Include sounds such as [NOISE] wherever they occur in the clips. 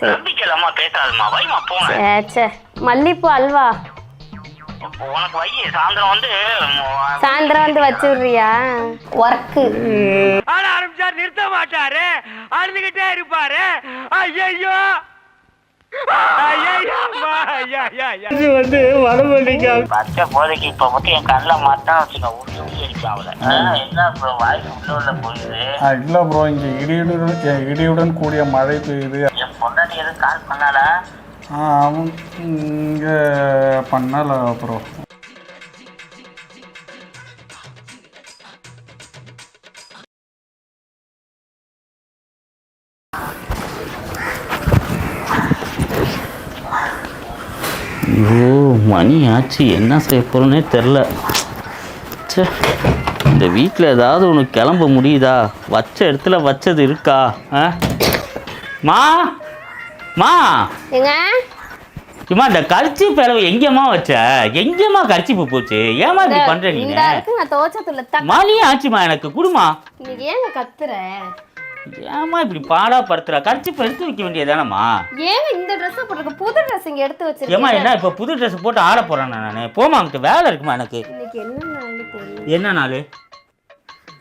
பேசாதம்மா. வைமா சே சே மல்லிப்பூ அல்வா. உனக்கு வை. சாயந்தரம் வந்து சாயந்தரம் வந்து வச்சு விடுறியா ஒர்க்கு. ஆட ஆரம்பிச்சா நிறுத்த மாட்டாரு. அழுதுகிட்டே இருப்பாரு. ஐயோ இது வந்து வடமல்லிக்கா பச்சை போதைக்கு இப்ப மட்டும் என் கண்ணில் மாட்டான் வச்சுக்க உருட்டி உருட்டி அடிக்கும் அவளை. என்ன இப்போ வாய்ஸ் உள்ள உள்ள போயிடுது இல்லை ப்ரோ இங்கே இடியுடன் இடியுடன் கூடிய மழை பெய்யுது. என் பொண்டாட்டி எதுவும் கால் பண்ணாடா ஆ, அவன் இங்கே பண்ணல ப்ரோ ஐயோ மணி ஆச்சு. என்ன செய்ய போகிறோன்னே தெரில ச்சே இந்த வீட்டில் ஏதாவது ஒன்று கிளம்ப முடியுதா? வச்ச இடத்துல வச்சது இருக்கா? ஆ? மா? மா? ஏங்க இம்மா இந்த கரிச்சி பிளவு எங்கேம்மா வச்ச? எங்கேம்மா கரிச்சிப்பு போச்சு? ஏமா இப்படி பண்ற நீ இந்த இருக்கு நான் துவச்சத்துல தக்க மணி ஆச்சுமா எனக்கு. குடுமா இன்னைக்கு ஏங்க கத்துற? ஏமா இப்படி பாடா படுத்துற? கரிச்சிப்பு எடுத்து வைக்க வேண்டியதானம்மா ஏங்க இந்த ட்ரெஸ் போட்டிருக்க? புது ட்ரெஸ் இங்க எடுத்து ஏமா வச்சிருக்கேன் என்ன இப்போ புது ட்ரெஸ் போட்டு ஆட போறேன் நான் போமா அங்கிட்ட வேலை இருக்குமா எனக்கு? இன்னைக்கு என்ன தெரியல. என்ன நாள்?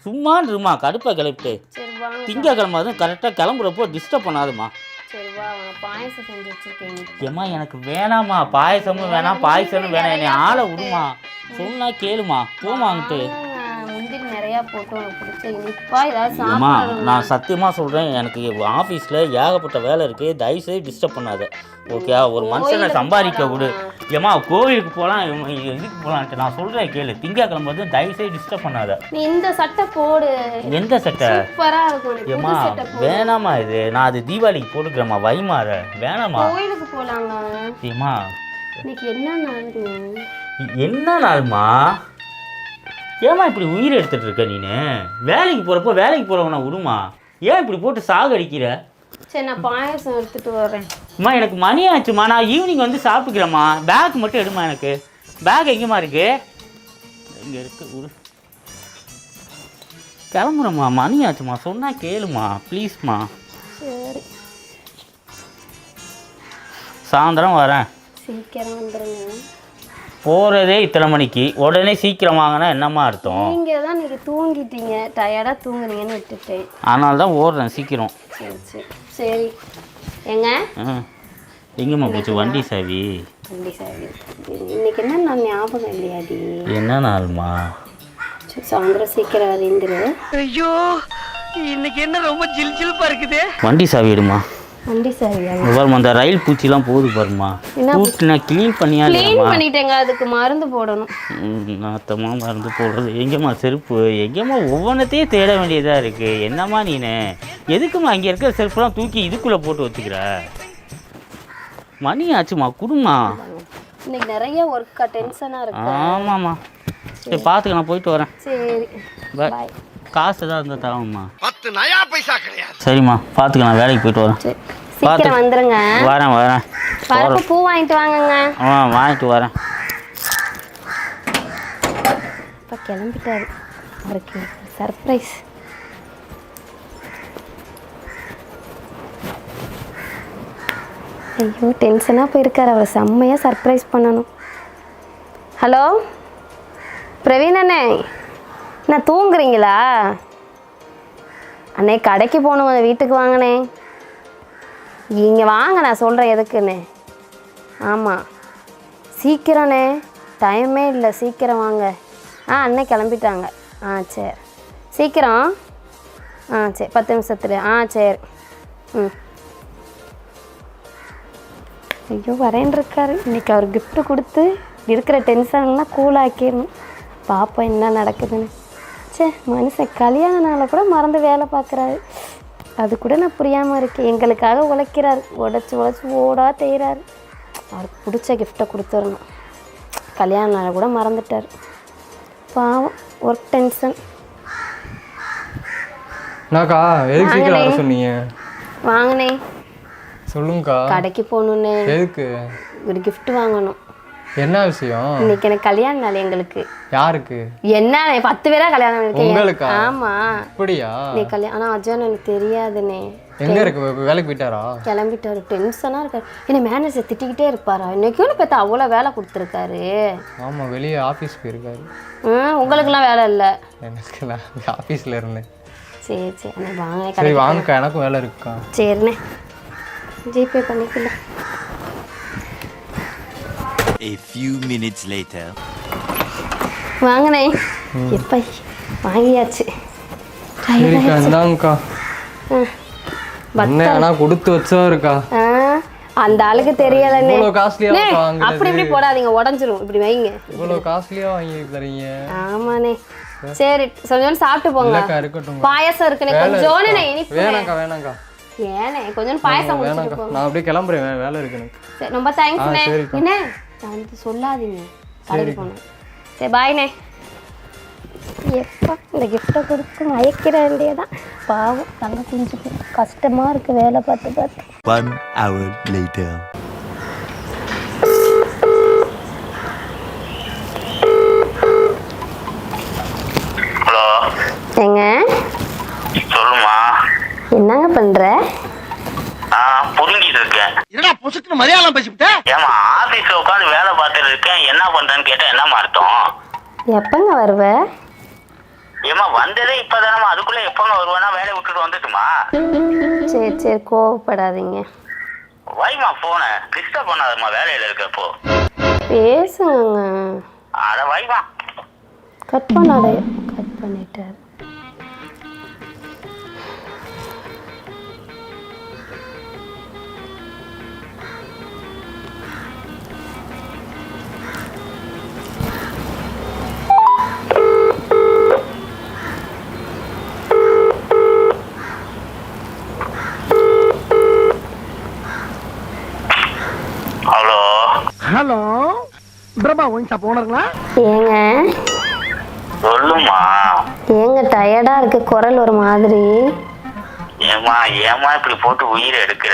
சும்மான் இருமா கடுப்பை கிளப்பிட்டு. திங்கக்கிழமை அதுவும் கரெக்டாக கிளம்புறப்போ டிஸ்டர்ப் பண்ணாதுமா ஏம்மா எனக்கு வேணாம்மா. பாயசமும் வேணாம் பாயசமும் வேணாம். என்னை ஆளை விடுமா. சொன்னா கேளுமா. போமா அங்கிட்டு. நிறைய போட்டு உனக்கு பிடிச்ச இனிப்பா ஏதாவது சாப்பிடணும். நான் சத்தியமாக சொல்கிறேன் எனக்கு ஆஃபீஸில் ஏகப்பட்ட வேலை இருக்குது தயவுசெய்து டிஸ்டர்ப் பண்ணாத. ஓகே ஒரு மனுஷனை சம்பாதிக்க விடு? ஏம்மா கோவிலுக்கு போகலாம் இதுக்கு போகலான்ட்டு நான் சொல்கிறேன் கேளு. திங்கக்கிழமை வந்து தயவுசெய்து டிஸ்டர்ப் பண்ணாத. நீ இந்த சட்டை போடு. எந்த சட்டை? சூப்பரா இருக்கும் உனக்கு. சட்டை போடு. வேணாம்மா இது. நான் அது தீபாவளிக்கு போட்டுக்கிறேம்மா வைமாற. வேணாம்மா. கோயிலுக்கு போலாங்க. ஏம்மா இன்னைக்கு என்ன நாளுங்க என்ன நாள்மா? ஏம்மா இப்படி உயிர் எடுத்துட்டு இருக்க நீனு? வேலைக்கு போகிறப்போ வேலைக்கு போகிறவனை விடுமா ஏன் இப்படி போட்டு சாகடிக்கிற சரி நான் பாயசம் எடுத்துட்டு வரேன் அம்மா எனக்கு மணி ஆச்சுமா நான் ஈவினிங் வந்து சாப்பிட்டுக்கிறேம்மா பேக் மட்டும் எடுமா எனக்கு. பேக் எங்கேம்மா இருக்கு? இங்கே இருக்கு ஒரு கிளம்புறேம்மா. மணி ஆச்சுமா சொன்னா கேளுமா ப்ளீஸ்மா சரி. சாயந்தரம் வரேன். சீக்கிரம் வந்துருங்க. போகிறதே இத்தனை மணிக்கு. உடனே சீக்கிரம் வாங்கினா என்னம்மா அர்த்தம்? நீங்க தான் நீங்க தூங்கிட்டீங்க. டயர்டா தூங்குனீங்கன்னு விட்டுட்டேன். அதனால தான் ஓடுறேன் சீக்கிரம். சரி சரி. சரி. எங்க? ஆ எங்கேம்மா போச்சு? வண்டி சாவி. அப்படி சரி இன்னைக்கு என்ன நான் ஞாபகம் இல்லையாடி? என்ன நாள்மா? சரி சாயந்தரம் சீக்கிரம் வரீந்துரு ஐயோ இன்னைக்கு என்ன ரொம்ப ஜில் ஜில்பா இருக்குது? வண்டி சாவி எடுமா வண்டி சரியா பாரும்மா அந்த ரயில் பூச்சிலாம் போகுது பாருமா கூட்டு நான் க்ளீன் பண்ணியா க்ளீன் பண்ணிட்டேங்க அதுக்கு மருந்து போடணும். ம், நாத்தமா மருந்து போடுறது. எங்கேம்மா செருப்பு? எங்கேம்மா ஒவ்வொன்றத்தையும் தேட வேண்டியதாக இருக்குது என்னம்மா நீனு? எதுக்கும்மா இங்கே இருக்கிற செருப்புலாம் தூக்கி இதுக்குள்ளே போட்டு வச்சுக்கிற? மணி ஆச்சுமா குடுமா இன்னைக்கு நிறைய ஒர்க்கா டென்ஷனா இருக்கு. ஆமாம்மா. சரி பார்த்துக்க நான் போயிட்டு வரேன். சரி. பாய் காசு ஏதாவது இருந்தால் தரேம்மா பத்து நயா பைசா கிடையாது. சரிம்மா பார்த்துக்க நான் வேலைக்கு போயிட்டு வரேன். சரி சீக்கிரம் வந்துருங்க. வரேன் வரேன். பருப்பு பூ வாங்கிட்டு வாங்கங்க. ஆ வாங்கிட்டு வரேன். இப்போ கிளம்பிட்டாரு. அவருக்கு சர்ப்ரைஸ் ஐயோ டென்ஷனாக போயிருக்காரு. அவரை செம்மையாக சர்ப்ரைஸ் பண்ணணும். ஹலோ பிரவீன் அண்ணே. அண்ணா தூங்குறீங்களா? அண்ணே கடைக்கு போகணும் வீட்டுக்கு வாங்கண்ணே. இங்கே வாங்க நான் சொல்கிறேன் எதுக்குண்ணே ஆமாம் சீக்கிரண்ணே. டைமே இல்லை சீக்கிரம் வாங்க. ஆ அண்ணே கிளம்பிட்டாங்க. ஆ சரி. சீக்கிரம். ஆ சரி. பத்து நிமிஷத்துல. ஆ சரி. ம். ஐயோ வரேன் இருக்காரு. இன்னைக்கு அவர் கிஃப்ட்டு கொடுத்து இருக்கிற டென்ஷன்லாம் கூல் ஆக்கிடணும். பார்ப்போம் என்ன நடக்குதுன்னு. சே மனுஷன் கல்யாண நாளை கூட மறந்து வேலை பார்க்குறாரு. அது கூட நான் புரியாமல் இருக்கேன். எங்களுக்காக உழைக்கிறாரு. உழைச்சி உழைச்சி ஓடா தேய்றாரு. அவருக்கு பிடிச்ச கிஃப்ட்டை கொடுத்துடணும். கல்யாண நாளை கூட மறந்துட்டார். பாவம் ஒர்க் டென்ஷன் என்னக்கா எதுக்கு சீக்கிரம் வர சொன்னீங்க? வாங்கினே சொல்லுங்கக்கா. கடைக்கு போகணுன்னு. எதுக்கு? ஒரு gift வாங்கணும். என்ன விஷயம்? இன்னைக்கு எனக்கு கல்யாண நாள் எங்களுக்கு. யாருக்கு? என்ன பத்து பேரா கல்யாணம் உங்களுக்கா? ஆமா. அப்படியா நீ கல்யாணம் ஆனால் அஜயன் எனக்கு தெரியாதுண்ணே எங்க இருக்கு? வேலைக்கு போயிட்டாரா? கிளம்பிட்டாரு. டென்ஷனாக இருக்காரு. என்ன மேனேஜர் திட்டிக்கிட்டே இருப்பாரா? இன்னைக்கும் பார்த்தா அவ்வளோ வேலை கொடுத்துருக்காரு? ஆமா வெளியே ஆஃபீஸ் போயிருக்காரு. ம் உங்களுக்கெல்லாம் வேலை இல்லை. எனக்கு ஆஃபீஸில் இருந்தேன். சரி சரி. வாங்க சரி வாங்கக்கா எனக்கும் வேலை இருக்குக்கா சரிண்ணே. ஜிபே பண்ணிக்கலாம் A few minutes later. வாங்கண்ணே எப்போ வாங்கியாச்சு. சரிக்கா இந்தாங்கக்கா. ஆனா கொடுத்து அந்த ஆளுக்கு தெரியலண்ணே. இவ்வளோ காஸ்ட்லியா அண்ணே, வாங்குறது? அப்படி இப்படி போடாதீங்க உடஞ்சிரும். இப்படி வைங்க. இவ்வளோ காஸ்ட்லியா வாங்கி தரீங்க? சரி கொஞ்சம் சாப்பிட்டு போங்க. இருக்கட்டும் பாயாசம் இனிப்பு ஏனே கொஞ்சம் பாயாசம் குடிச்சிட்டு போங்க. நான் அப்படியே கிளம்புறேன் வேலை ரொம்ப. என்ன? நான் வந்து சொல்லாதீங்க. கடைக்கு போனேன். சரி பாய்ண்ணே எப்பா இந்த கிஃப்ட்டை கொடுத்து மயக்கிற வேண்டியதான் பாவம் தங்க குஞ்சு கஷ்டமாக இருக்குது வேலை பார்த்து பார்த்து. One hour later. ஹலோ ஏங்க? சொல்லுமா. என்னங்க பண்ணுற நான் புரிஞ்சிட்டு இருக்கேன். என்னடா பொசுக்குன்னு மலையாளம் பேசிவிட்ட? ஏமா ஆபீஸ்ல உட்காந்து வேலை பார்த்துட்டு இருக்கேன் என்ன பண்றேன்னு கேட்டா என்னமா அர்த்தம் எப்பங்க வருவ? ஏமா வந்ததே இப்பதானமா அதுக்குள்ள எப்பங்க வருவேன்னா வேலையை விட்டுட்டு வந்துட்டுமா? சரி சரி கோவப்படாதீங்க. வைமா போன. டிஸ்டர்ப் பண்ணாதம்மா வேலையில இருக்கப்போ பேசுங்க அட வைமா கட் பண்ணாத. கட் பண்ணிட்டாரு. பிரபா ஒயின் ஷாப் ஓனருங்களா ஏங்க. சொல்லுமா ஏங்க டயர்டாக இருக்கு குரல் ஒரு மாதிரி. ஏமா ஏமா இப்படி போட்டு உயிரை எடுக்கிற?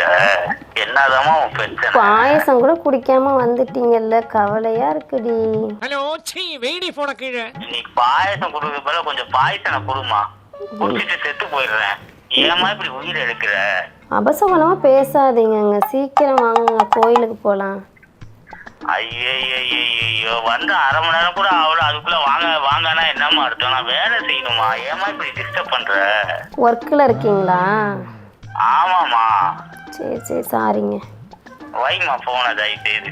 என்னதாம்மா உன் பிரச்சனை? பாயசம் கூட குடிக்காம வந்துட்டீங்கல்ல கவலையா இருக்குடி. ஹலோ சீ வெயிடி போன கீழே. நீ பாயசம் கொடுக்க போல கொஞ்சம் பாயசனை கொடுமா குடிச்சிட்டு செத்து போயிடுறேன். ஏமா இப்படி உயிரை எடுக்கிற? அபசகுணமா பேசாதீங்கங்க சீக்கிரம் வாங்குங்க கோயிலுக்கு போகலாம் ஐயோ வந்து அரை மணி நேரம் கூட ஆகல அதுக்குள்ள வாங்க வாங்கன்னா என்னம்மா அர்த்தம்? நான் வேலை செய்யணுமா? ஏமா இப்படி டிஸ்டர்ப் பண்ற? ஒர்க்கில் இருக்கீங்களா? ஆமாமா சரி சரி சாரிங்க. வைமா போன தயவு செய்து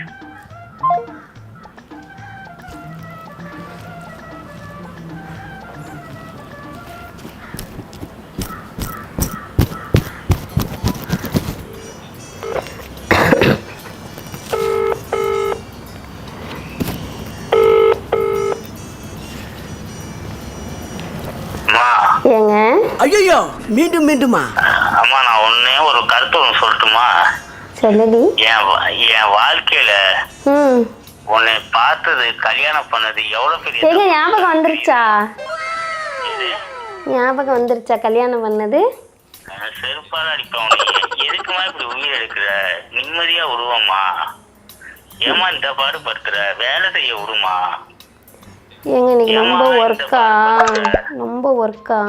ஐயோ மீண்டும் மீண்டுமா? அம்மா நான் ஒன்னே ஒரு கருத்து ஒன்று சொல்லட்டுமா? சொல்லுடி. என் வா- என் வாழ்க்கையில ம். உன்னை பார்த்தது கல்யாணம் பண்ணது எவ்வளவு பெரிய ஏங்க ஞாபகம் வந்துருச்சா? இது? ஞாபகம் வந்துருச்சா கல்யாணம் பண்ணது? நான் செருப்பால அடிப்பேன் உன்னை. எதுக்குமா இப்படி உயிர் எடுக்கிற? நிம்மதியா உருவம்மா. ஏமா இந்த பாடுபடுத்துற? வேலை செய்ய விடுமா? ஏங்க இன்னைக்கு ரொம்ப ஏம்மா இந்த ஒர்க்கா? ரொம்ப ஒர்க்கா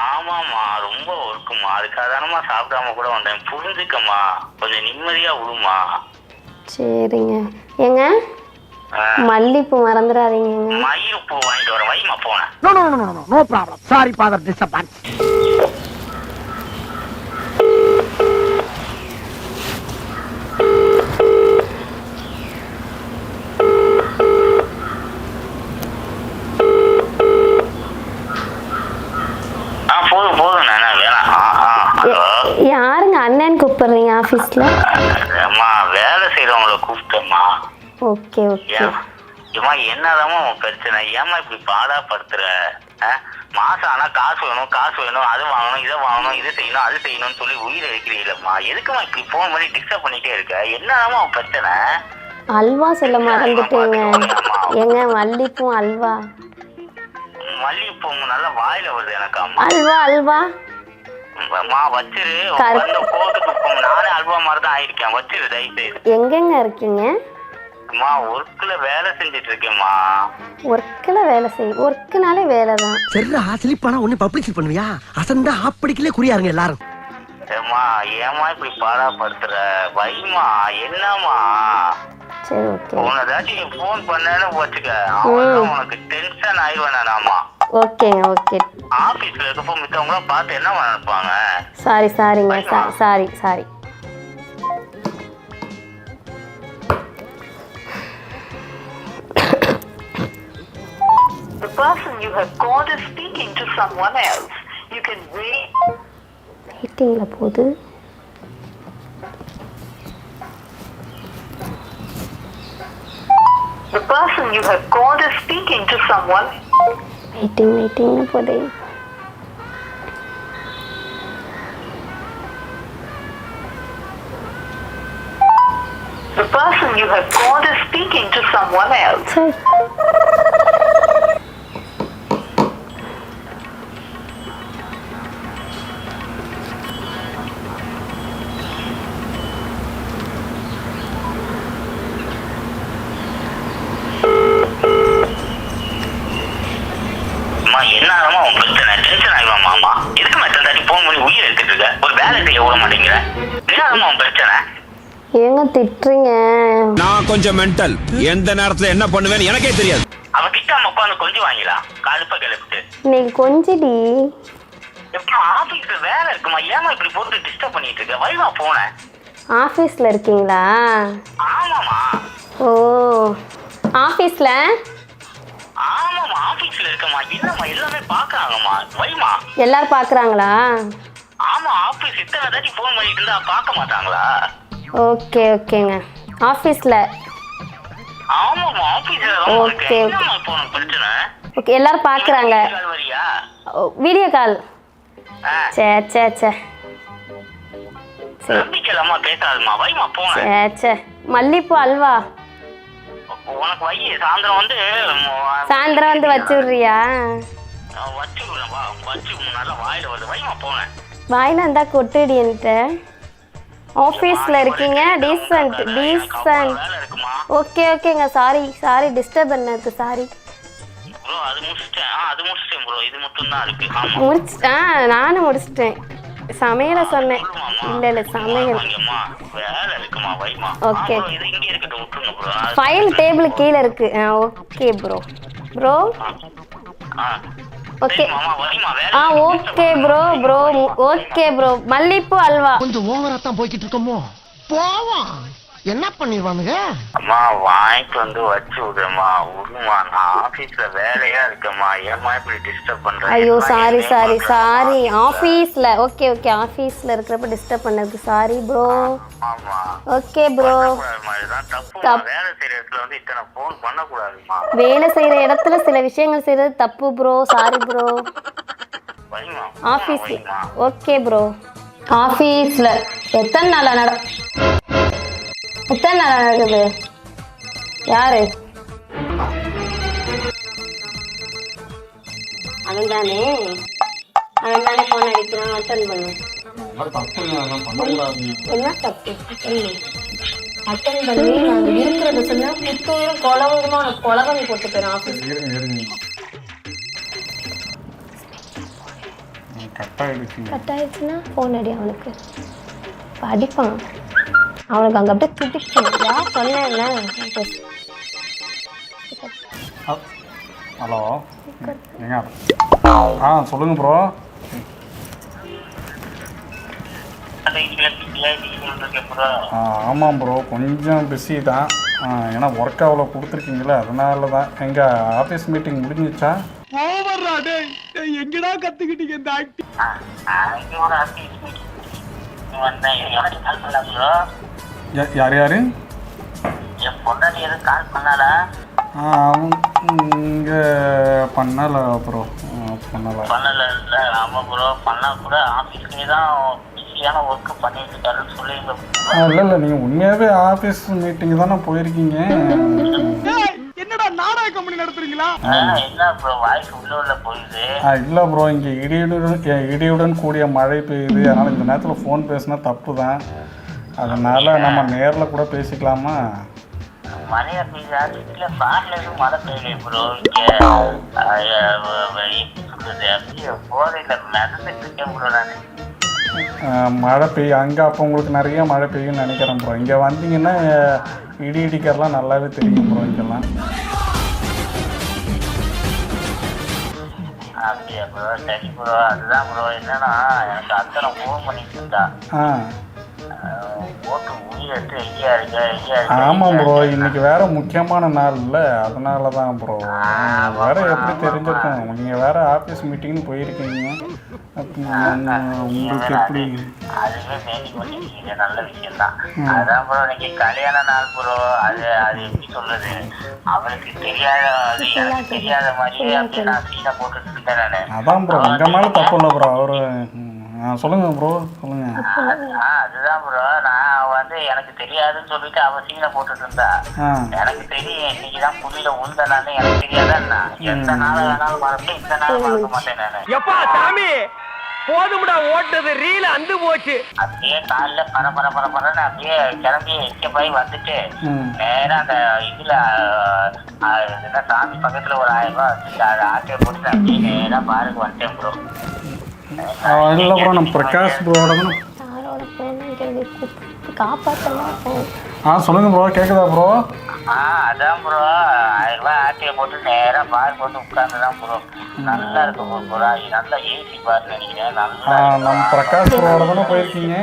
ஆமாம்மா ரொம்ப ஒர்க்குமா அதுக்காக தானம்மா சாப்பிடாம கூட வந்தேன். புரிஞ்சுக்கம்மா. கொஞ்சம் நிம்மதியா விடுமா சரிங்க. ஏங்க? மல்லிப்பூ மறந்துடாதீங்கங்க. மயில் பூ வாங்கிட்டு வர வைமா போனேன் no no no no no problem sorry father disturbance ஆ போதும் போதும் நானே வேணாம் ஆ ஆ ஹலோ யாருங்க அண்ணன் கூப்பிடுறீங்க ஆஃபீஸில் அம்மா வேலை செய்யறவங்கள கூப்பிட்டேம்மா. Okay okay. ஏம்மா என்னதாம்மா உன் பிரச்சனை? ஏம்மா இப்படி பாடாப்படுத்துற? ஆ? மாசம் ஆனா காசு வேணும் காசு வேணும் அது வாங்கணும் இதை வாங்கணும் இதை செய்யணும் அது செய்யணும்னு சொல்லி உயிரை வைக்கிறீங்களம்மா எதுக்குமா இப்படி போன் பண்ணி டிஸ்டர்ப் பண்ணிட்டே இருக்க? என்னதாம்மா உன் பிரச்சனை? அல்வா சொல்ல மறந்துட்டேங்க ஏங்க மல்லிப்பூ அல்வா? மல்லிகைப்பூ நல்லா வாயில வருது எனக்கு அம்மா அல்வா அல்வா? எங்கெங்க இருக்கீங்க? அம்மா ஒர்க்ல வேலை செஞ்சுட்டு இருக்கேம்மா ஒர்க்கில் வேலை செய் ஒர்க்குனாலே வேலை தான். சரிடா ஸ்லிப்பானா ஒண்ணு பப்ளிசிட்டி பண்ணுவியா? அசந்தா ஆப்படிக்கலே குறியாருங்க எல்லாரும். ஏம்மா ஏம்மா இப்படி பாடாப்படுத்துற? வைமா என்னம்மா? சரி ஓகே. உனதாச்சும் நீ ஃபோன் பண்ணேன்னு வச்சுக்க. அவன் உனக்கு டென்ஷன் ஆயிடுவேனாமா ஓகேங்க ஓகே. ஆபீஸ்ல இருக்கப்போ மித்தவங்களாம் பார்த்து என்ன நினைப்பாங்க சாரி சாரிங்க சா- sorry sorry The person you have called is speaking to someone else. You can wait. வெயிட்டிங்கில் போகுது The person you have called is speaking to someone. Waiting, waiting na po din. The person you have called is speaking to someone else. Sorry. ஏங்க திட்டுறீங்க? நான் கொஞ்சம் mental எந்த நேரத்துல என்ன பண்ணுவேன்னு எனக்கே தெரியாது. அவ திட்டாம உட்காந்து கொஞ்சம் வாங்கிலாம் கடுப்ப கிளப்பிட்டு இன்னைக்கு கொஞ்சடி. எப்போ ஆபீஸ்ல வேலை இருக்குமா? ஏமா இப்படி போட்டு டிஸ்டர்ப் பண்ணிட்டு இருக்க? வைமா போனேன். ஆஃபீஸில் இருக்கீங்களா? ஆமாமா ஓ ஆஃபீஸில் ஆமாமா ஆபீஸ்ல இருக்கமா இல்லம்மா எல்லாமே பாக்குறாங்கம்மா. வைமா. எல்லாரும் பார்க்குறாங்களா ஆமா ஆபீஸ் இத்தனை தாட்டி ஃபோன் பண்ணிட்டு இருந்தா பார்க்க மாட்டாங்களா? ஓகே ஓகேங்க. ஆஃபீஸில். பிரச்சனை? ஓகே எல்லாரும் பார்க்குறாங்க. வீடியோ கால் சே சே சே. மல்லிப்பூ அல்வா. சாயந்தரம் வந்து சாயந்தரம் வந்து வச்சு விட்றியா அஹ் வச்சு விடுறேன் வா வச்சு நல்லா வாயில இருந்தா கொட்டுடி என்கிட்ட. ஆஃபீஸில் இருக்கீங்க? டீசன்ட் டீசன்ட் ஓகே ஓகேங்க சாரி சாரி டிஸ்டர்ப் பண்ணதுக்கு சாரி முடிச்சிட்டேன். நானும் முடிச்சிட்டேன். சமையலை சொன்னேன். இல்லை இல்லை சமையல். ப்ரோ ஃபைல் டேபிள் கீழே இருக்கு. ஓகே ப்ரோ ப்ரோ ஆ. ஓகே ஆ okay bro bro okay bro மல்லிப்பூ அல்வா. கொஞ்சம் ஓவரா தான் போய்கிட்டு இருக்கோமோ? போவோம். என்ன பண்ணிடுவானுங்க அம்மா வாங்கிட்டு வந்து வச்சு விடுறேம்மா. விடுமா நான் ஆபீஸ்ல வேலையா இருக்கேம்மா. ஏம்மா இப்படி டிஸ்டர்ப் பண்றேன் ஐயோ சாரி சாரி. சாரி ஆஃபீஸில் ஓகே ஓகே ஆஃபீஸில் இருக்கிறப்ப டிஸ்டர்ப் பண்ணதுக்கு சாரி ப்ரோ ஓகே ப்ரோ வேலை செய்யற இடத்துல வந்து இத்தனை போன் பண்ணக்கூடாதுமா வேலை செய்கிற இடத்துல சில விஷயங்கள் செய்கிறது தப்பு ப்ரோ சாரி ப்ரோ வைமா ஓகே ப்ரோ ஆஃபீஸில் எத்தனை நாளாக நட எத்தனை நாளாக நடக்குது யாரு? அவன் தானே அவன் தானே ஃபோன் அடிக்கிறான் அட்டன் பண்ணு. என்ன தப்பு? அட்டன் பண்ணி. நாங்கள் இருக்கிறத சொன்னா புத்தூரும் குலவங்கமா குலவங்க போட்டு போயிடும் ஆஃபீஸ் கட் ஆயிடுச்சுன்னா ஃபோன் அடி அவனுக்கு. அடிப்பான். அவனுக்கு அங்கே அப்படியே துடிக்கணும் யார் சொன்னேன்ல ஹலோ. ஆ சொல்லுங்க ப்ரோ ஆ ஆமாம் ப்ரோ கொஞ்சம் பிஸி தான். ஏன்னா ஒர்க் அவ்வளோ கொடுத்துருக்கீங்களே அதனால தான் எங்கள் ஆஃபீஸ் மீட்டிங் முடிஞ்சிச்சா எங்கடா கத்துக்கிட்டீங்க இந்த ஆக்டிங் பண்ணல யார் யார்? என் பொண்டாட்டி எதுவும் கால் பண்ணாலா இங்கே பண்ணலை ப்ரோ பண்ணலை. பண்ணல இல்ல ஆமா ப்ரோ பண்ணா கூட ஆபீஸ்லயே தான் பிஸியான ஒர்க் பண்ணிட்டு இருக்காருன்னு சொல்லி இல்லை இல்லை நீங்கள் உண்மையாகவே ஆஃபீஸ் மீட்டிங் தானே போயிருக்கீங்க. என்னடா நாடக கம்பெனி நடத்துறீங்களா? என்ன ப்ரோ வாய்ஸ் உள்ள உள்ள போகுது. இல்லை ப்ரோ இங்கே இடியுடன் இடியுடன் கூடிய மழை பெய்யுது. அதனால் இந்த நேரத்தில் ஃபோன் பேசினா தப்பு தான் அதனால் நம்ம நேரில் கூட பேசிக்கலாமா? பெய்யுதா வீட்டுல ஃபேன்ல எதுவும் மழை பெய்யல ப்ரோ இங்க போதையில மிதந்துட்டு இருக்கேன் ப்ரோ நான். மழை பெய்யும் அங்கே அப்போ உங்களுக்கு நிறைய மழை பெய்யும்னு நினைக்கிறேன் ப்ரோ இங்கே வந்தீங்கன்னா இடி இடிக்கிறலாம் நல்லாவே தெரியும் ப்ரோ இங்கெல்லாம். அப்படியா ப்ரோ சரி ப்ரோ அதுதான் ப்ரோ என்னன்னா எனக்கு அத்தனை ஃபோன் பண்ணிட்டு இருந்தா ஆமாம் ப்ரோ இன்னைக்கு வேற முக்கியமான நாள் இல்லை. அதனால தான் ப்ரோ வேற எப்படி தெரிஞ்சிருக்கும்? நீங்கள் வேற ஆஃபீஸ் மீட்டிங்னு போயிருக்கீங்க. உங்களுக்கு எப்படி? அதுவே பண்ணிருக்கீங்க நல்ல விஷயம் தான் அதான் ப்ரோ இன்னைக்கு கல்யாண நாள் ப்ரோ அது அது எப்படி சொல்றது? அவனுக்கு தெரியாத அது எனக்கு தெரியாத மாதிரியே அப்படியே நான் சீனை போட்டுட்டு இருந்தேன் நானு. அதான் ப்ரோ உங்கள் மேலே தப்பு இல்லை ப்ரோ அவரு ஆ சொல்லுங்கள் ப்ரோ சொல்லுங்கள் ஆ, அதுதான் ப்ரோ நான் வந்து எனக்கு தெரியாதுன்னு சொல்லிட்டு அவ சீனை போட்டுட்டு இருந்தா. எனக்கு தெரியும் இன்னைக்கு தான் புள்ளியில உழுந்தனால எனக்கு தெரியாதா எந்த நாள் வேணாலும் மறப்பேன் இந்த நாள் மறக்க மாட்டேன் நானு. எப்பா சாமி? போதும்டா ஓட்டது ரீல அந்து போச்சு. அப்படியே காலைல பர பர பர பரன்னு அப்படியே கிளம்பி எங்க போய் வந்துட்டு ம். நேரா அந்த இதுல என்ன சாமி பக்கத்துல ஒரு ஆயிரம் ரூபாய் வச்சுட்டு அதை ஆட்டையை போட்டு அப்படியே நேரா பாருக்கு வந்துட்டேன் ப்ரோ இல்லை ப்ரோ நம்ம பிரகாஷ் ப்ரோட தான் காப்பாற்றலாம் போகும் ஆ சொல்லுங்கள் ப்ரோ கேட்குதா ப்ரோ ஆ அதான் ப்ரோ ஆயிரம் ரூபாய் ஆட்டையை போட்டு நேரா பார்க் வந்து உட்கார்ந்துதான் ப்ரோ நல்லா இருக்கு ப்ரோ ப்ரோ நல்லா ஏசி பார்க் நினைக்கிறேன். நல்லா நம்ம பிரகாஷ் ப்ரோட தானே போயிருக்கீங்க?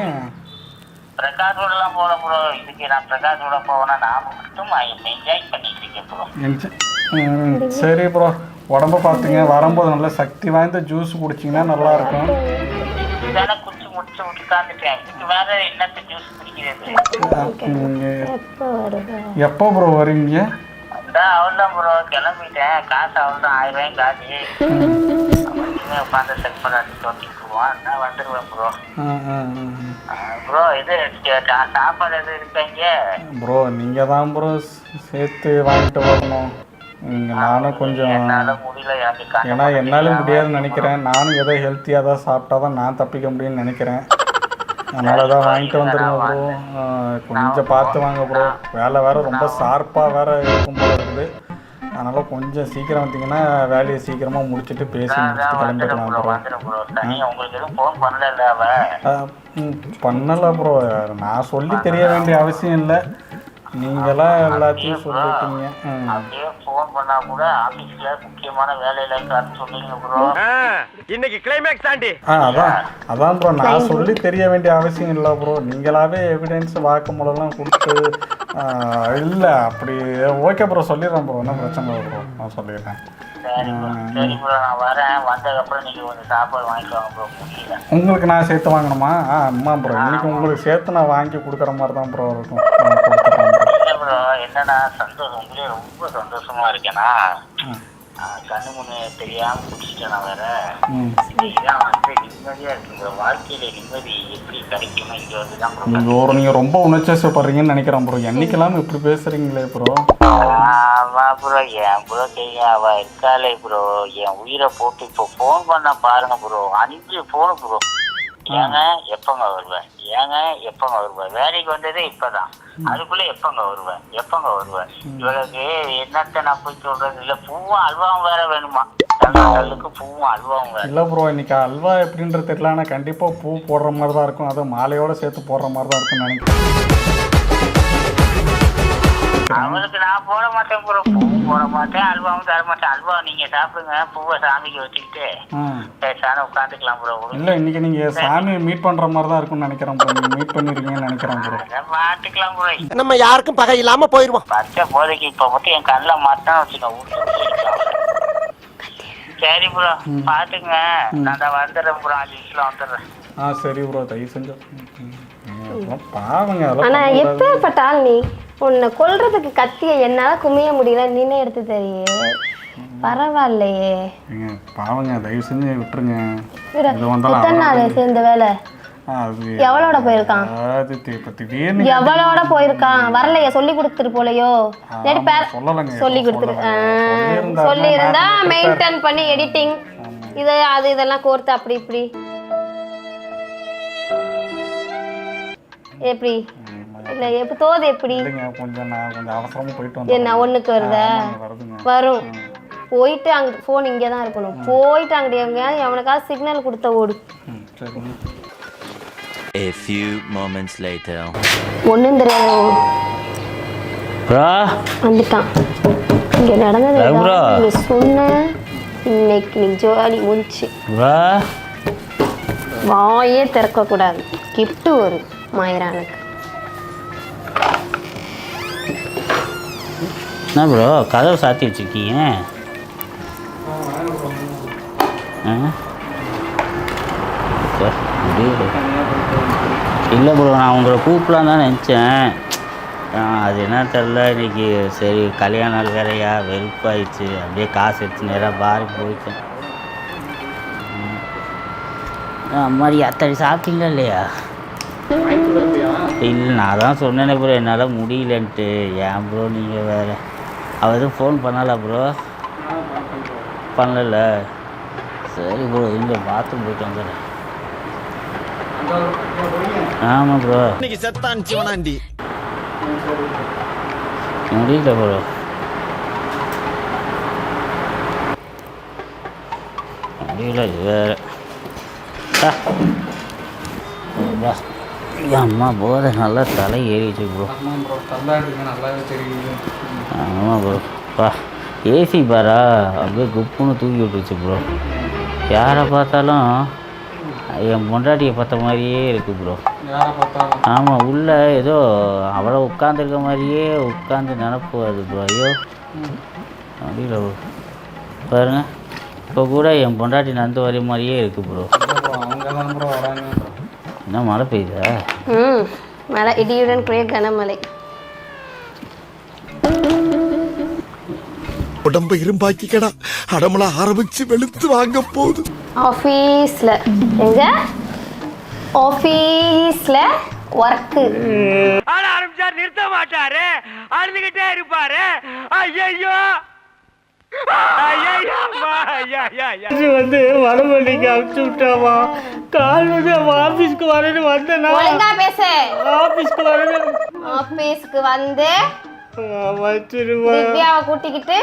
பிரகாஷோட எல்லாம் போல ப்ரோ இதுக்கு நான் பிரகாஷோட போவேன்னா நான் மட்டும்? என்ஜாய் பண்ணிட்டு இருக்கேன் ப்ரோ சரி ப்ரோ உடம்ப பார்த்துங்க. வரும்போது நல்ல சக்தி வாய்ந்த ஜூஸ் குடிச்சிங்கன்னா நல்லா இருக்கும் இதானே குடிச்சு முடிச்சு உட்காந்துட்டேன் வேற என்னத்த ஜூஸ் குடிக்கிறது? எப்போ ப்ரோ வருவீங்க அதான் அவள்தான் ப்ரோ கிளம்பிட்டேன். காசு அவள்தான் ஆயிரம் ரூபாயும் காசு உட்காந்து செட் பண்ணி தொட்டி போவான் நான் வந்துடுவேன் ப்ரோ ப்ரோ இது சாப்பாடு எதுவும் இருக்காங்க ப்ரோ நீங்கள் தான் ப்ரோ சேர்த்து வாங்கிட்டு வரணும். நானும் கொஞ்சம் ஏன்னா என்னால முடியாதுன்னு நினைக்கிறேன். நானும் ஏதோ ஹெல்த்தியாக தான் சாப்பிட்டா தான் நான் தப்பிக்க முடியும்னு நினைக்கிறேன். அதனால தான் வாங்கிட்டு வந்துருங்க ப்ரோ கொஞ்சம் பார்த்து வாங்க ப்ரோ வேலை வேற ரொம்ப ஷார்ப்பாக வேற இருக்கும் போல இருக்குது. அதனால கொஞ்சம் சீக்கிரம் வந்தீங்கன்னா வேலையை சீக்கிரமா முடிச்சுட்டு பேசி முடிச்சுட்டு கிளம்பிடலாம் ப்ரோ பண்ணல ப்ரோ நான் சொல்லி தெரிய வேண்டிய அவசியம் இல்லை. நீங்களா எல்லாத்தையும் சொல்லிட்டீங்க. ஃபோன் பண்ணா கூட ஆபீஸ்ல முக்கியமான வேலையில இருக்காருன்னு சொல்லுங்க ப்ரோ இன்னைக்கு கிளைமேக்ஸ் தாண்டி. ஆ அதான் அதான் ப்ரோ நான் சொல்லி தெரிய வேண்டிய அவசியம் இல்லை ப்ரோ நீங்களாவே எவிடன்ஸ் வாக்குமூலம்லாம் கொடுத்து இல்லை அப்படி ஓகே ப்ரோ சொல்லிடுறேன் ப்ரோ ஒன்றும் பிரச்சனை இல்லை ப்ரோ நான் சொல்லிடுறேன். சரி ப்ரோ சரி ப்ரோ நான் வரேன். வந்ததுக்கப்புறம் நீங்க கொஞ்சம் சாப்பாடு வாங்கிட்டு வாங்க ப்ரோ முடியல உங்களுக்கு நான் சேர்த்து வாங்கணுமா? ஆ ஆமா ப்ரோ இன்னைக்கு உங்களுக்கு சேர்த்து நான் வாங்கி கொடுக்குற மாதிரி தான் ப்ரோ இருக்கும். ப்ரோ என்னன்னா சந்தோஷம்? உங்களே ரொம்ப சந்தோஷமா இருக்கேனா? கண்ணு முன்னு தெரியாம குடிச்சிட்டேன் நான் வேற? ம். இதுதான் வந்து நிம்மதியா இருக்கு. ப்ரோ வாழ்க்கையில நிம்மதி எப்படி கிடைக்குமோ இங்க வந்து தான் ப்ரோ. நீங்கள் ஒரு நீங்கள் ரொம்ப உணர்ச்சிப்படுறீங்கன்னு நினைக்கிறேன் ப்ரோ. என்னைக்கெல்லாம் இப்படி பேசுகிறீங்களே ப்ரோ? ஆமா ப்ரோ என் ப்ரோ தெரியும் அவ இருக்காளே ப்ரோ. என் உயிரை போட்டு இப்போ ஃபோன் பண்ண பாருங்க ப்ரோ. அஞ்சு ஃபோனு ப்ரோ. ஏங்க எப்பங்க வருவேன் ஏங்க எப்பங்க வருவேன் வேலைக்கு வந்ததே இப்பதான். அதுக்குள்ள எப்பங்க வருவேன் எப்பங்க வருவேன் இவளுக்கு என்னத்த நான் போய் சொல்றது? இல்ல பூவும் அல்வாவும் வேற வேணுமா? பூவும் அல்வாவும் வேற. இல்லை ப்ரோ இன்னைக்கு அல்வா எப்படின்றது தெரியல ஆனால் கண்டிப்பாக பூ போடுற மாதிரி தான் இருக்கும். அதுவும் மாலையோட சேர்த்து போடுற மாதிரி தான் இருக்கும்னு நினைக்கிறேன். அவளுக்கு நான் போட மாட்டேன் ப்ரோ. பூவும் போட மாட்டேன். அல்வாவும் தர மாட்டேன். அல்வா நீங்க சாப்பிடுங்க. பூவை சாமிக்கு வச்சுக்கிட்டு பேசாம உட்காந்துக்கலாம் ப்ரோ. இல்லை இன்னைக்கு நீங்கள் சாமியை மீட் பண்ணுற மாதிரி தான் இருக்கும்னு நினைக்கிறேன் ப்ரோ. மீட் பண்ணிருக்கீங்கன்னு நினைக்கிறேன் ப்ரோ. மாட்டிக்கலாம் ப்ரோ. நம்ம யாருக்கும் பகை இல்லாம போயிருவோம். பச்சை போதைக்கு இப்ப மட்டும் என் கண்ணில் மாட்டான்னு வச்சுக்கோ சரி ப்ரோ பாத்துங்க நான் தான் வந்துடுறேன் ப்ரோ. அஞ்சு நிமிஷம் வந்துடுறேன். ஆ சரி ப்ரோ. தயவு செஞ்சு. ம், ம். அதெல்லாம் பாவங்க ஆனா. எப்பேற்பட்ட ஆள் நீ உன்னை கொல்றதுக்கு கத்திய என்னால குமிய முடியல. நீனே எடுத்து தெரியே. பரவாயில்லையே. பாவங்க தயவு செஞ்சு விட்டுருங்க. எத்தனை நாள் சேர்ந்த வேலை? எவ்வளோட போயிருக்கான்? எவ்வளோட போயிருக்கான்? வரலையே சொல்லி கொடுத்துட்டு போலையோ. ஆமா, பேர- சொல்லி கொடுத்துரு. சொல்லி இருந்தா மெயின்டைன் பண்ணி எடிட்டிங் இது அது இதெல்லாம் கோர்த்து அப்படி இப்படி. எப்படி? இல்ல எப்ப தோது எப்படி? இல்லைங்க கொஞ்சம் நான் கொஞ்சம் அவசரமா போயிட்டு என்ன வந்தேன் ஒண்ணுக்கு வருதா? வரும். போயிட்டு அங்க ஃபோன் இங்கே தான் இருக்கணும் போயிட்டு அங்கிட்டு எங்கேயாவது எவனுக்காவது சிக்னல் கொடுத்த ஓடு. A few moments later. ஒன்றும் தெரியாது ப்ரோ வந்துட்டான். இங்கே நடந்தது நீ சொன்ன இன்னைக்கு நீ ஜோலி முடிச்சு. ப்ரோ வாயே திறக்கக்கூடாது. கிஃப்ட் வரும் மாயிரானுக்கு. என்ன ப்ரோ கதவை சாத்தி வச்சுருக்கீங்க. இல்லை ப்ரோ நான் உங்களை கூப்பிடலாம் தான் நினச்சேன். அது என்ன தெரில இன்னைக்கு சரி கல்யாண நாள் வேறையா வெறுப்பாயிடுச்சு. அப்படியே காசு எடுத்து நேராக பாரி போயிட்டேன். ம். அம்மாடி அத்தடி சாப்பிட்டீங்களா இல்லையா? இல்லை நான் தான் சொன்னேனே ப்ரோ என்னால் முடியலன்ட்டு. ஏன் ப்ரோ நீங்கள் வேறு? அவள் எதுவும் ஃபோன் பண்ணல ப்ரோ பண்ணல. சரி ப்ரோ இங்கே பாத்ரூம் போயிட்டு வந்துடுறேன் ஆமாம் ப்ரோ இன்னைக்கு செத்தான் சிவனாண்டி. முடியல ப்ரோ முடியல இது வேறு. அம்மா போதை நல்லா தலை ஏறிச்சு ப்ரோ ஆமாம் ப்ரோ தள்ளாடுங்க நல்லாவே தெரியுது. ஆமாம் ப்ரோ பா ஏசி பாரா? அப்படியே குப்புன்னு தூக்கி விட்டுருச்சு ப்ரோ யாரை பார்த்தாலும் என் பொண்டாட்டியை பார்த்த மாதிரியே இருக்குது ப்ரோ யாரை பார்த்தாலும். ஆமாம் உள்ள ஏதோ அவளை உட்காந்துருக்க மாதிரியே உட்காந்து நினப்பு அது ப்ரோ ஐயோ. ப்ரோ பாருங்க. இப்போ கூட என் பொண்டாட்டி நந்து வர மாதிரியே இருக்குது ப்ரோ ப்ரோ அவங்க தான் ப்ரோ வராங்க. என்ன மழை பெய்யுதா? ம் மழை இடியுடன் கூடிய கனமழை. உடம்ப இரும்பாக்கிக்கடா. அடமல ஆரம்பிச்சு வெளுத்து வாங்க போகுது. ஆஃபீஸில். எங்க? ஆஃபீஸில் ஒர்க்கு ஆரம்பிச்சா நிறுத்த மாட்டாரு. அழுதுகிட்டே இருப்பாரு. ஐயோ வந்து வடமல்லிக்கு அனுப்பிச்சு விட்டாமா? கால் வந்து ஆபீஸ்க்கு வரேன்னு வந்தேனா? பேசு. ஆபீஸ்க்கு வரேன்னு. ஆஃபீஸ்க்கு வந்து வச்சிருவா. திவ்யாவை கூட்டிக்கிட்டு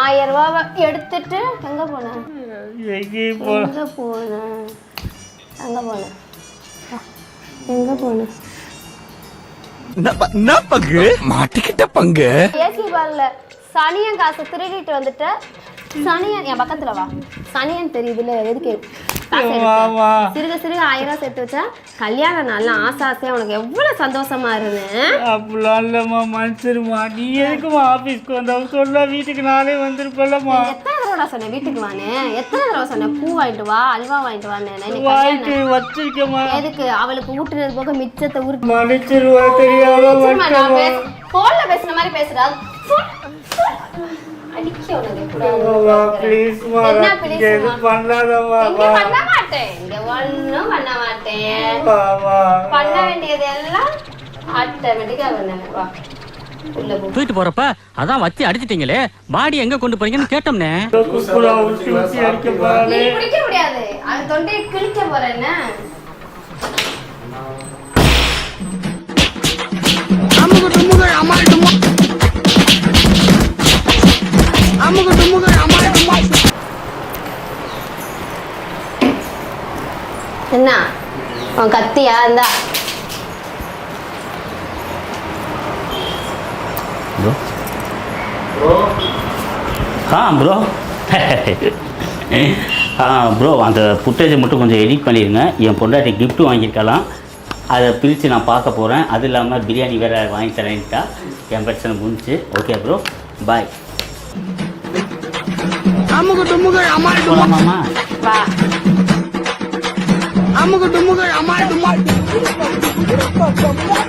ஆயிரம் ரூபாவை எடுத்துட்டு எங்க போன? எங்கேயும் போ எங்க போன? எங்க போன. எங்க போன? என்ன பங்கு? மாட்டிக்கிட்ட பங்கு? ஏசி பார்ல சனியன் காசு திருடிட்டு வந்துட்ட சனியன் என் பக்கத்துல வா. சனியன் தெரியுதுல எதுக்கு காசு எடுத்த? ஆமா. சிறுக சிறுக ஆயிரம் ரூபாய் சேர்த்து வச்சா கல்யாண நாள்ல ஆசை ஆசையா உனக்கு எவ்வளவு சந்தோஷமா இருந்தேன் அப்படிலாம் இல்லம்மா மன்னிச்சிருமா நீ எதுக்குமா ஆபீஸ்க்கு வந்த? சொல்ல வீட்டுக்கு நானே வந்திருப்பேன்லம்மா. எத்தனை தடவை சொன்னேன் வீட்டுக்கு வான்னு? எத்தனை தடவை சொன்னேன் பூ வாங்கிட்டு வா அல்வா வாங்கிட்டு வான்னு. இன்னைக்கு வாய்க்கு கல்யாணம். வச்சிருக்கேம்மா. எதுக்கு? அவளுக்கு ஊட்டுனது போக மிச்சத்தை உருட்டு மன்னிச்சிருவா தெரியாம நான். பேச போன்ல பேசுன மாதிரி பேசுறா தூக்கிட்டு போறப்ப அதான் வச்சு அடிச்சிட்டீங்களே பாடி எங்க கொண்டு போறீங்கன்னு கேட்டோம்னே குடிக்க முடியாது அது தொண்டையை கிழிக்க போற என்ன அமுக அமால் உன் கத்தியா இருந்தா? ப்ரோ ஆ ப்ரோ [LAUGHS] ஆ ப்ரோ அந்த ஃபுட்டேஜை மட்டும் கொஞ்சம் எடிட் பண்ணிடுங்க என் பொண்டாட்டி gift வாங்கியிருக்கலாம். அதை பிரித்து நான் பார்க்க போகிறேன் அது இல்லாமல் பிரியாணி வேறு வாங்கி தரேன்ட்டா. என் பிரச்சனை முடிஞ்சு. ஓகே ப்ரோ பாய் அமுக டுமுக அமால் டுமா போகலாமாம்மா